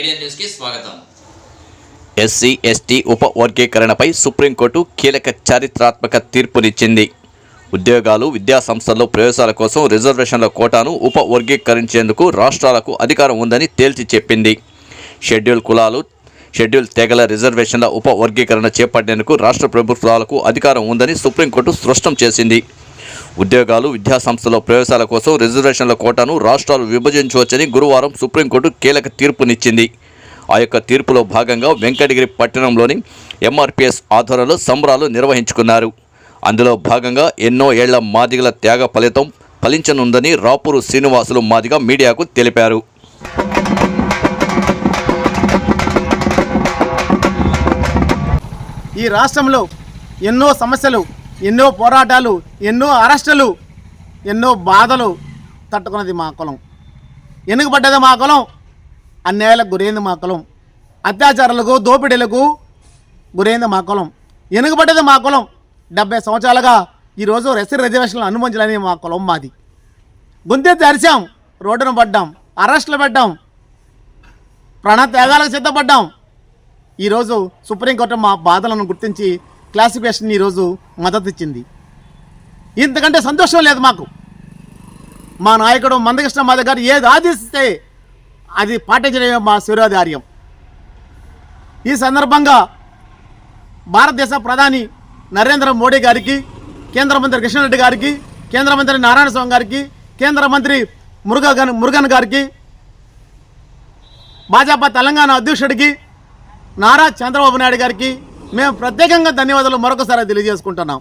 స్వాగతం. SC ST ఉప వర్గీకరణపై supreme court కీలక చారిత్రాత్మక తీర్పునిచ్చింది. ఉద్యోగాలు విద్యాసంస్థల్లో ప్రవేశాల కోసం రిజర్వేషన్ల కోటాను ఉప వర్గీకరించేందుకు రాష్ట్రాలకు అధికారం ఉందని తేల్చి చెప్పింది. షెడ్యూల్ కులాలు షెడ్యూల్ తెగల రిజర్వేషన్ల ఉప వర్గీకరణ చేపట్టేందుకు రాష్ట్ర ప్రభుత్వాలకు అధికారం ఉందని సుప్రీంకోర్టు స్పష్టం చేసింది. ఉద్యోగాలు విద్యాసంస్థల ప్రవేశాల కోసం రిజర్వేషన్ల కోటాను రాష్ట్రాలు విభజించవచ్చని గురువారం సుప్రీంకోర్టు కీలక తీర్పునిచ్చింది. ఆ యొక్క తీర్పులో భాగంగా వెంకటగిరి పట్టణంలోని ఎంఆర్పిఎస్ ఆధ్వర్యంలో సంబరాలు నిర్వహించుకున్నారు. అందులో భాగంగా ఎన్నో ఏళ్ళ మాదిగల త్యాగ ఫలితం ఫలించనుందని రాపూరు శ్రీనివాసులు మాదిగ మీడియాకు తెలిపారు. ఈ రాష్ట్రంలో ఎన్నో సమస్యలు ఎన్నో పోరాటాలు ఎన్నో అరెస్టులు ఎన్నో బాధలు తట్టుకున్నది మా కులం. వెనుకబడ్డది మా కులం? అన్యాయాలకు గురైంది మా కులం. అత్యాచారాలకు దోపిడీలకు గురైంది మా కులం. వెనుకబడ్డది మా కులం? డెబ్బై సంవత్సరాలుగా ఈరోజు రెసి రిజర్వేషన్లు అనుమతించాలని మా కులం మాది. గొంతెత్తి తెరిచాం రోడ్డున పడ్డాం అరెస్టులు పెట్టాం ప్రాణ త్యాగాలకు సిద్ధపడ్డాం ఈరోజు సుప్రీంకోర్టు మా బాధలను గుర్తించి క్లాసిఫికేషన్ ఈరోజు మద్దతు ఇచ్చింది ఇంతకంటే సంతోషం లేదు మాకు. మా నాయకుడు మందకృష్ణ మాధవ్ గారు ఏది ఆదేశిస్తే అది పాటించడమే మా శిరోధార్యం. ఈ సందర్భంగా భారతదేశ ప్రధాని నరేంద్ర మోడీ గారికి కేంద్ర మంత్రి కిషన్ రెడ్డి గారికి కేంద్ర మంత్రి నారాయణ స్వామి గారికి కేంద్ర మంత్రి మురుగన్ మురుగన్ గారికి భాజపా తెలంగాణ అధ్యక్షుడికి నారా చంద్రబాబు నాయుడు గారికి మేము ప్రత్యేకంగా ధన్యవాదాలు మరొకసారి తెలియజేసుకుంటున్నాం.